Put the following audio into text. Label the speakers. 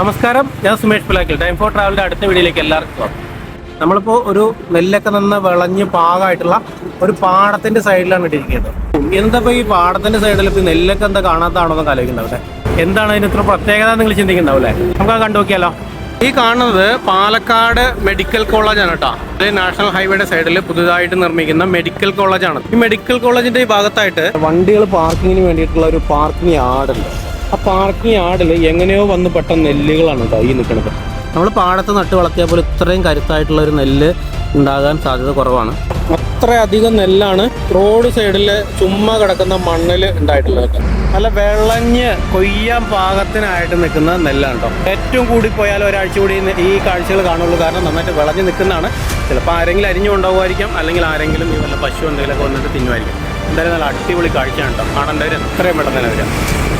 Speaker 1: നമസ്കാരം ഞാൻ Sumesh Pilakkal time for ട്രാവലിന്റെ അടുത്ത വീഡിയോയിലേക്ക് എല്ലാവർക്കും സ്വാഗതം. നമ്മളിപ്പോൾ ഒരു നെല്ലൊക്കെ നിന്ന് വിളഞ്ഞ് പാകമായിട്ടുള്ള ഒരു പാടത്തിന്റെ സൈഡിലാണ് ഇട്ടിരിക്കുന്നത്. എന്താ ഈ പാടത്തിന്റെ സൈഡിൽ ഇപ്പൊ നെല്ലൊക്കെ എന്താ കാണാത്താണോ എന്ന് ആലോചിക്കുന്നുണ്ടാവില്ലേ എന്താണ് അതിന് ഇത്ര പ്രത്യേകത നിങ്ങൾ ചിന്തിക്കുന്നുണ്ടാവില്ലേ നമുക്ക് അത് കണ്ടു നോക്കിയാലോ. ഈ കാണുന്നത് പാലക്കാട് മെഡിക്കൽ കോളേജാണ് കേട്ടോ. ഇത് നാഷണൽ ഹൈവേയുടെ സൈഡിൽ പുതുതായിട്ട് നിർമ്മിക്കുന്ന മെഡിക്കൽ കോളേജാണ് ഈ മെഡിക്കൽ കോളേജിന്റെ ഈ ഭാഗത്തായിട്ട് വണ്ടികൾ പാർക്കിങ്ങിന് വേണ്ടിയിട്ടുള്ള ഒരു പാർക്കിംഗ് യാർഡുണ്ട്. ആ പാർക്കിംഗ് ആടിൽ എങ്ങനെയോ വന്ന് പെട്ട നെല്ലുകളാണ് കേട്ടോ ഈ നിൽക്കുന്നത് നമ്മൾ പാടത്ത് നട്ട് വളർത്തിയാൽ പോലും ഇത്രയും കരുത്തായിട്ടുള്ള ഒരു നെല്ല് ഉണ്ടാകാൻ സാധ്യത കുറവാണ്. അത്രയധികം നെല്ലാണ് റോഡ് സൈഡിൽ ചുമ്മാ കിടക്കുന്ന മണ്ണിൽ ഉണ്ടായിട്ടുള്ളത് നല്ല വെള്ളഞ്ഞ് കൊയ്യാൻ പാകത്തിനായിട്ട് നിൽക്കുന്ന നെല്ലാണ് കേട്ടോ. ഏറ്റവും കൂടി പോയാൽ ഒരാഴ്ച കൂടി ഈ കാഴ്ചകൾ കാണുള്ളൂ. കാരണം നന്നായിട്ട് വിളഞ്ഞ് നിൽക്കുന്നതാണ്. ചിലപ്പോൾ ആരെങ്കിലും അരിഞ്ഞു കൊണ്ടുപോകുമായിരിക്കും. അല്ലെങ്കിൽ ആരെങ്കിലും ഈ വല്ല പശു എന്തെങ്കിലുമൊക്കെ വന്നിട്ട് തിന്നുമായിരിക്കും. എന്തായാലും നല്ല അടിപൊളി കാഴ്ചയാണ് കേട്ടോ. കാണേണ്ടവർ എത്രയും പെട്ടെന്ന് തന്നെ വരാം